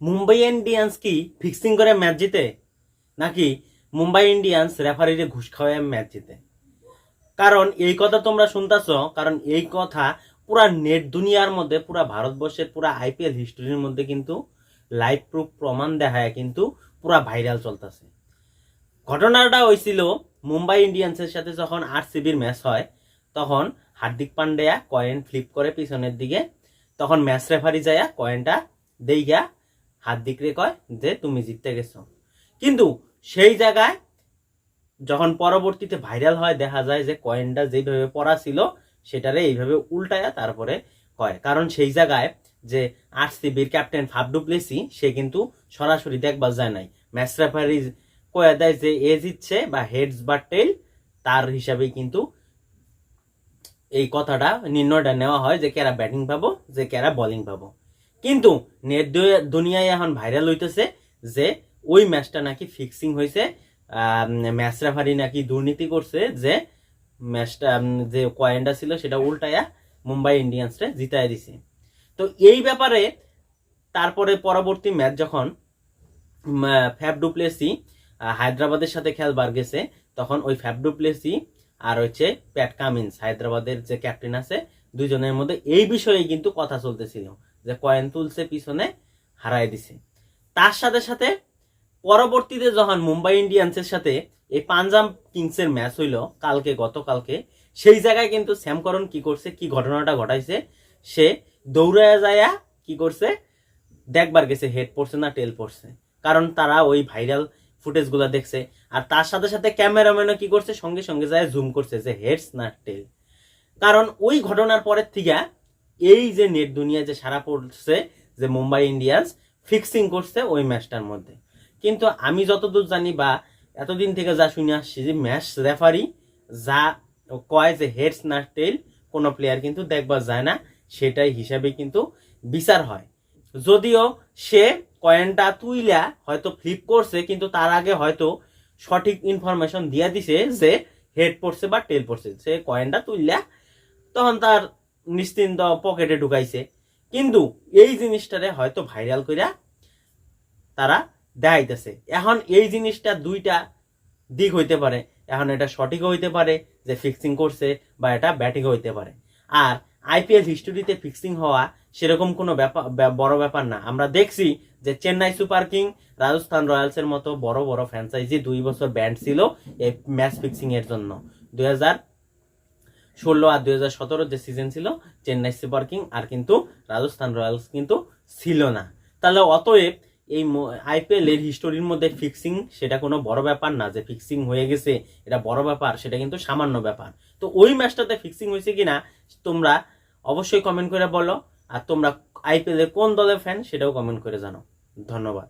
Mumbai Indians কি fixing করে match জিতে? নাকি মুম্বাই ইন্ডিয়ান্স রেফারিরে ঘুষ খাওয়ায় ম্যাচ জিতে? কারণ এই কথা তোমরা শুনতেছ, কারণ এই কথা পুরা নেট দুনিয়ার মধ্যে, পুরা ভারতবর্ষের পুরা আইপিএল হিস্টোরির মধ্যে কিন্তু লাইভ প্রুফ প্রমাণ দেখায়, কিন্তু পুরা ভাইরাল চলতেছে। ঘটনাটা হয়েছিল মুম্বাই ইন্ডিয়ান্সের সাথে যখন আরসিবির ম্যাচ হয়, তখন হার্দিক পান্ডেয়া কয়েন ফ্লিপ করে পিছনের দিকে, তখন ম্যাচ রেফারি যায় কয়েনটা দেইগা হার্দিক রে কয় যে, তুমি জিততে গেছো। কিন্তু সেই জায়গায় যখন পরবর্তীতে ভাইরাল হয়, দেখা যায় যে কয়েনটা যেভাবে পড়া ছিল, সেটারে এইভাবে উল্টায়া তারপরে কয়। কারণ সেই জায়গায় যে আরসিবির ক্যাপ্টেন ফাবডু প্লেসি, সে কিন্তু সরাসরি দেখবার যায় নাই। ম্যাচ রেফারি কয়ে দেয় যে, এ জিতছে বা হেডস বা টেল তার হিসাবেই কিন্তু এই কথাটা নির্ণয়টা নেওয়া হয় যে, কেরা ব্যাটিং পাবো, যে কেরা বোলিং পাবো। কিন্তু নেট দুনিয়ায় এখন ভাইরাল হইতেছে যে ওই ম্যাচটা নাকি ফিক্সিং হয়েছে ম্যাচ রেফারি নাকি দুর্নীতি করছে যে ম্যাচটা যে কয়েনটা ছিল সেটা উল্টায়া মুম্বাই ইন্ডিয়ান্সরে জিতায় দিছে। তো এই ব্যাপারে তারপরে পরবর্তী ম্যাচ যখন ফ্যাব ডুপ্লেসি হায়দ্রাবাদের সাথে খেলবার গেছে, তখন ওই ফ্যাব ডুপ্লেসি আর হচ্ছে প্যাট কামিন্স হায়দ্রাবাদের যে ক্যাপ্টেন আছে দুইজনের মধ্যে এই বিষয়ে কিন্তু কথা চলতেছিল, যে কয়েন তুলছে, পিছনে হারাই দিছে। তার সাথে সাথে পরবর্তীতে যখন মুম্বাই ইন্ডিয়ান্সের সাথে এই পাঞ্জাব কিংসের ম্যাচ হইল, কালকে, গতকালকে, সেই জায়গায় কিন্তু স্যামকরণ কি করছে, কি ঘটনাটা ঘটাইছে, সে দৌড়ায় যায়া কি করছে, দেখবার গেছে হেড পড়ছে না টেল পড়ছে। কারণ তারা ওই ভাইরাল ফুটেজগুলো দেখছে। আর তার সাথে সাথে ক্যামেরাম্যানও কি করছে, সঙ্গে সঙ্গে যায় জুম করছে যে হেডস না টেল কারণ ওই ঘটনার পরের থেকে এই যে নেট দুনিয়া যে সারা পড়ছে, যে মুম্বাই ইন্ডিয়ান্স ফিক্সিং করছে ওই ম্যাচটার মধ্যে। কিন্তু আমি যতদূর জানি বা এতদিন থেকে যা শুনে আসছি যে ম্যাচ রেফারি যা কয় যে হেডস না টেল কোনো প্লেয়ার কিন্তু দেখবার যায় না, সেটাই হিসাবে কিন্তু বিচার হয়। যদিও সে কয়েনটা তুইলা হয়তো ফ্লিপ করছে, কিন্তু তার আগে হয়তো সঠিক ইনফরমেশন দিয়া দিছে যে হেড পড়ছে বা টেল পড়ছে। সে কয়েনটা তুইলা তখন তার নিশ্চিন্ত পকেটে ঢুকাইছে। কিন্তু এই জিনিসটারে হয়তো ভাইরাল কইরা তারা দেখাইতেছে। এখন এই জিনিসটা দুইটা দিক হইতে পারে। এখন এটা সঠিক হইতে পারে যে ফিক্সিং করছে বা এটা ব্যাটিং হইতে পারে। আর আইপিএল হিস্টোরিতে ফিক্সিং হওয়া সেরকম কোনো ব্যাপার ব্যা- বড় ব্যাপার না। আমরা দেখছি যে চেন্নাই সুপার কিং, রাজস্থান রয়্যালসের মতো বড় বড় ফ্র্যাঞ্চাইজি দুই বছর ব্যান্ড ছিল এই ম্যাচ ফিক্সিং এর জন্য। দুই হাজার ষোলো আর দুই হাজার সতেরো যে সিজন ছিল, চেন্নাই সুপার কিং আর কিন্তু রাজস্থান রয়্যালস কিন্তু ছিল না। তাহলে অতএব এই আইপিএল এর হিস্টোরির মধ্যে ফিক্সিং সেটা কোনো বড় ব্যাপার না, যে ফিক্সিং হয়ে গেছে, এটা বড় ব্যাপার, সেটা কিন্তু সামান্য ব্যাপার। তো ওই ম্যাচটাতে ফিক্সিং হয়েছে কিনা, তোমরা অবশ্যই কমেন্ট করে বলো, আর তোমরা আইপিএলের কোন দলের ফ্যান সেটাও কমেন্ট করে জানো। ধন্যবাদ।